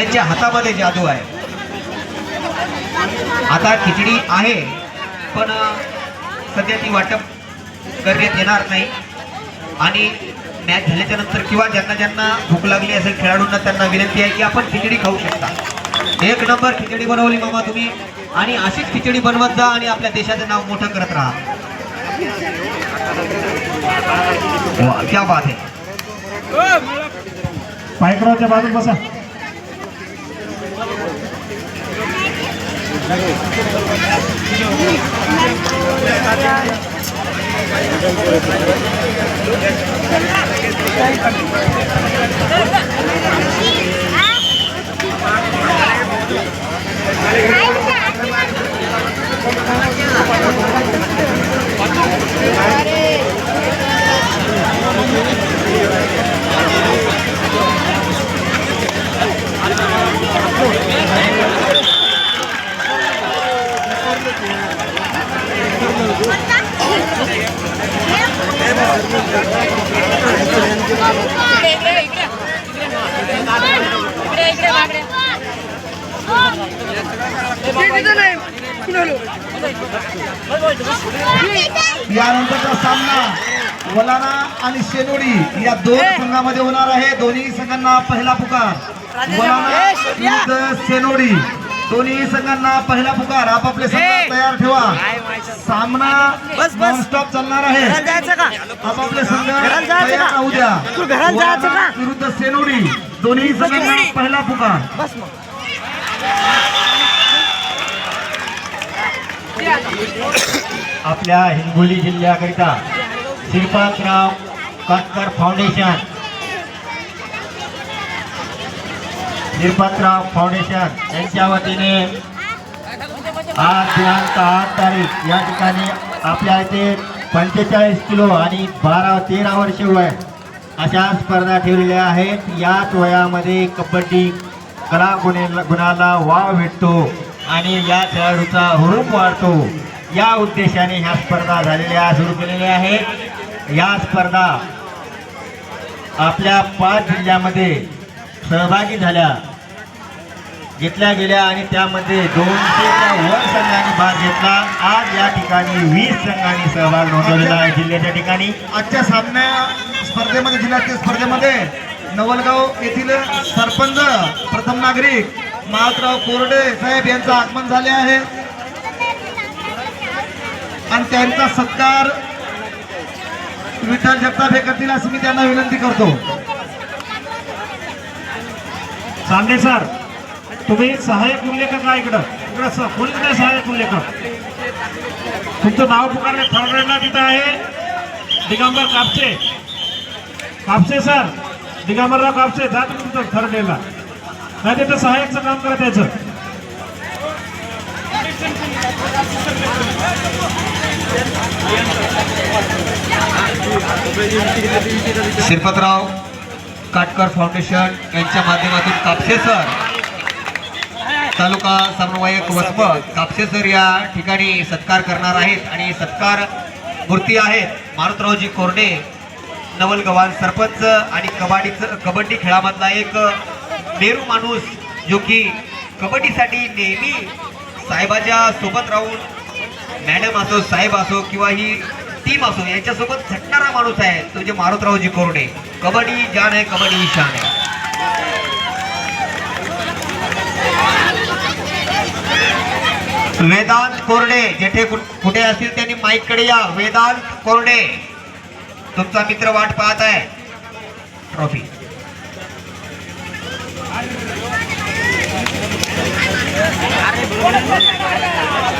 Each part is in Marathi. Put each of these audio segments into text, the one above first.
त्यांच्या हातामध्ये जादू आहे. आता खिचडी आहे पण सध्या ती वाटप करण्यात येणार नाही. आणि मॅच झाल्याच्यानंतर किंवा ज्यांना ज्यांना भूक लागली असेल खेळाडूंना त्यांना विनंती आहे की आपण खिचडी खाऊ शकता. एक नंबर खिचडी बनवली मामा तुम्ही. आणि अशीच खिचडी बनवत जा आणि आपल्या देशाचं नाव मोठं करत राहा. क्या बात आहे. पायकरावच्या बाजूला बसा. इकडे इकडे यानंतरचा सामना वलाना आणि शेनोडी या दोन संघामध्ये होणार आहे. दोन्ही संघांना पहिला पुकार. वलाना सेनोडी. दोन्ही संघांना पहिला पुकार. आपापले संघ तयार ठेवा. सामना नॉनस्टॉप चालणार आहे. आपापले संघ तयार राहू द्या. वलाना विरुद्ध सेनोडी. दोन्ही संघांना पहिला पुकार. आपल्या हिंगोली जिल्ह्याकरिता श्रीपादराव काटकर फाउंडेशन निपतराव फाउंडेशन यांच्या वतीने आज दिनांक आठ तारीख या ठिकाणी आपल्या इथे पंचेचाळीस किलो आणि बारा तेरा वर्ष वय अशा स्पर्धा ठेवलेल्या आहेत. याच वयामध्ये कबड्डी कला गुणे गुणाला वाव भेटतो आणि या खेळाडूचा हुरूप वाढतो. या उद्देशाने ह्या स्पर्धा झालेल्या सुरू केलेल्या आहेत. या स्पर्धा आपल्या पाच जिल्ह्यामध्ये सहभागी झाल्या. घेतल्या गेल्या आणि त्यामध्ये दोनशेच्या वर संघांनी भाग घेतला. आज या ठिकाणी वीस संघांनी सहभाग नोंदवलेला आहे जिल्ह्याच्या ठिकाणी. आजच्या सामन्या स्पर्धेमध्ये जिल्ह्यातील स्पर्धेमध्ये नवलगाव येथील सरपंच प्रथम नागरिक माळतराव कोरडे साहेब यांचं आगमन झाले आहे. आणि त्यांचा सत्कार विठ्ठल जगताप हे करतील असं मी त्यांना विनंती करतो. सांगे सर तुम्ही सहाय्यक उल्लेखक ना इकडं. इकडं स- कोणीच नाही सहाय्यक उल्लेखक तुमचं नाव पुकारले ठरलेला तिथं आहे. दिगंबर कापसे. कापसे सर दिगंबरराव कापसे जा तुमचं तिथं ठरलेला. नाही तिथं सहाय्यकचं काम करा त्याचं. शिरपतराव. काटकर फाउंडेशन यांच्या माध्यमातून कापसे सर तालुका समन्वयक वसमत कापसे सर या ठिकाणी सत्कार करणार आहेत आणि सत्कार मूर्ती आहेत. मारुतरावजी कोरडे नवलगव्हाण सरपंच आणि कबड्डीचं कबड्डी खेळामधला एक नेहरू माणूस जो की कबड्डीसाठी नेहमी साहेबाच्या सोबत राहून मॅडम असो साहेब असो किंवा ही टीम असो यांच्यासोबत झटणारा माणूस आहे तो म्हणजे मारुतरावजी कोरडे. कबड्डी जान आहे कबड्डी शान. आहे वेदांत कोरडे जेथे कुठे असतील त्यांनी माईककडे या. वेदांत कोरडे. तुमचा मित्र वाट पाहत आहे. ट्रॉफी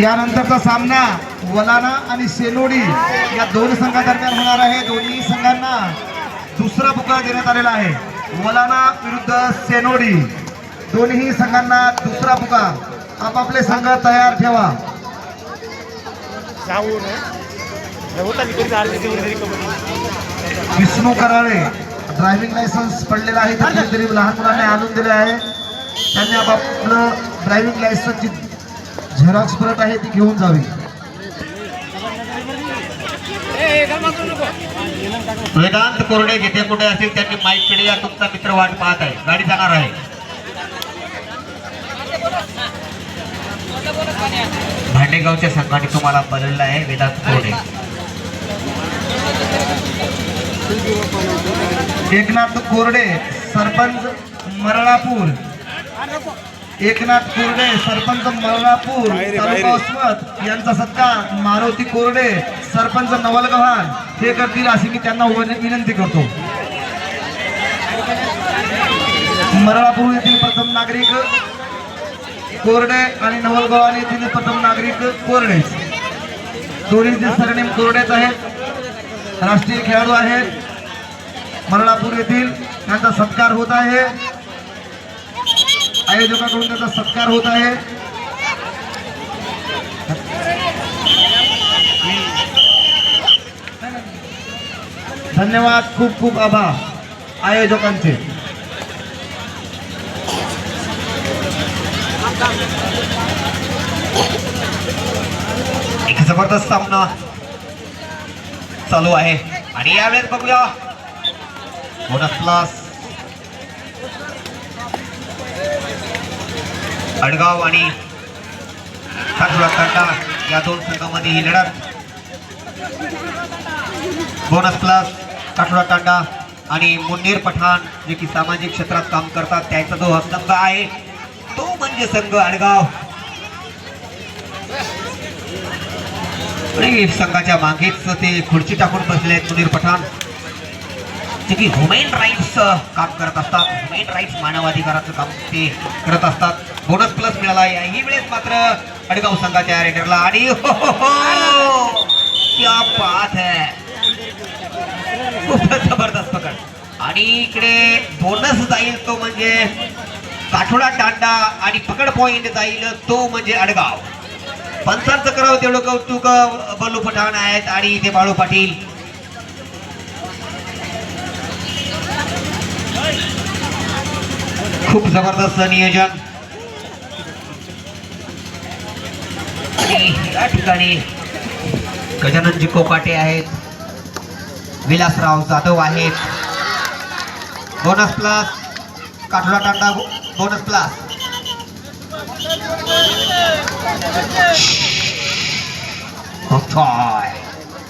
यानंतरचा सामना वलाना आणि सेनोडी या दोन संघादरम्यान होणार आहे. दोन्ही संघांना दुसरा पुकार देण्यात आलेला आहे. वलाना विरुद्ध सेनोडी. दोन्ही संघांना दुसरा पुकार आपापले संघ तयार ठेवा. विष्णू कराळे ड्रायव्हिंग लायसन्स पडलेला आहे. तरी लहान मुलांना आणून दिले आहे. त्यांनी आपापलं ड्रायव्हिंग लायसन्सची झेरॉक्स परत आहे ती घेऊन जावी. वेदांत कोरडे जिथे कुठे असेल त्यांनी माईककडे या तुमचा मित्र वाट पाहत आहे. गाडी जाणार आहे. भांडेगावच्या संघाने तुम्हाला बनवलेला आहे वेदांत कोरडे. एकनाथ कोरडे सरपंच मरळापूर एकनाथ कोरडे सरपंच मरळापूर तालुका उस्मत यांचा सत्कार मारुती कोरडे सरपंच नवलगव्हाण हे करतील अशी मी त्यांना वन- विनंती करतो. मरळापूर येथील प्रथम नागरिक कोरडे आणि नवलगव्हाण येथील प्रथम नागरिक कोरडे. दोन्हीचे सरनेम कोरडेच आहेत राष्ट्रीय खेळाडू आहेत. मरणापूर येथील त्यांचा सत्कार होत आहे. आयोजकाकडून त्यांचा सत्कार होत आहे धन्यवाद खूप खूप आभार आयोजकांचे। एक ज़बरदस्त सामना चालू बघूया. बोनस प्लस अडगाव आणि काठोळा या दोन संघामध्ये ही लढत. बोनस प्लस काठोडा तांडा आणि मुन्नीर पठाण जे की सामाजिक क्षेत्रात काम करतात त्यांचा जो हा संघ आहे तो म्हणजे संघ अडगाव आणि संघाच्या मागेच ते खुर्ची टाकून बसले आहेत मुनीर पठाण. जे की ह्युमेन राईट्स काम करत असतात. ह्युमेन राईट्स मानवाधिकाराचं काम ते करत असतात. बोनस प्लस मिळाला. याही वेळेस मात्र अडगाव संघाच्या रेडरला आणि हो हो हो! क्या बात है! खूपच जबरदस्त पकड. आणि इकडे बोनस जाईल तो म्हणजे काठोडा टांडा आणि पकड पॉइंट जाईल तो म्हणजे अडगाव. पंचांचं करावं तेवढं कौतुक बल्लू पठाण आहेत आणि इथे बाळू पाटील. खूप जबरदस्त नियोजन आणि या ठिकाणी गजाननजी कोपाटे आहेत विलासराव जाधव आहेत. Bonus plus Kathoda Tanda bonus plus Total.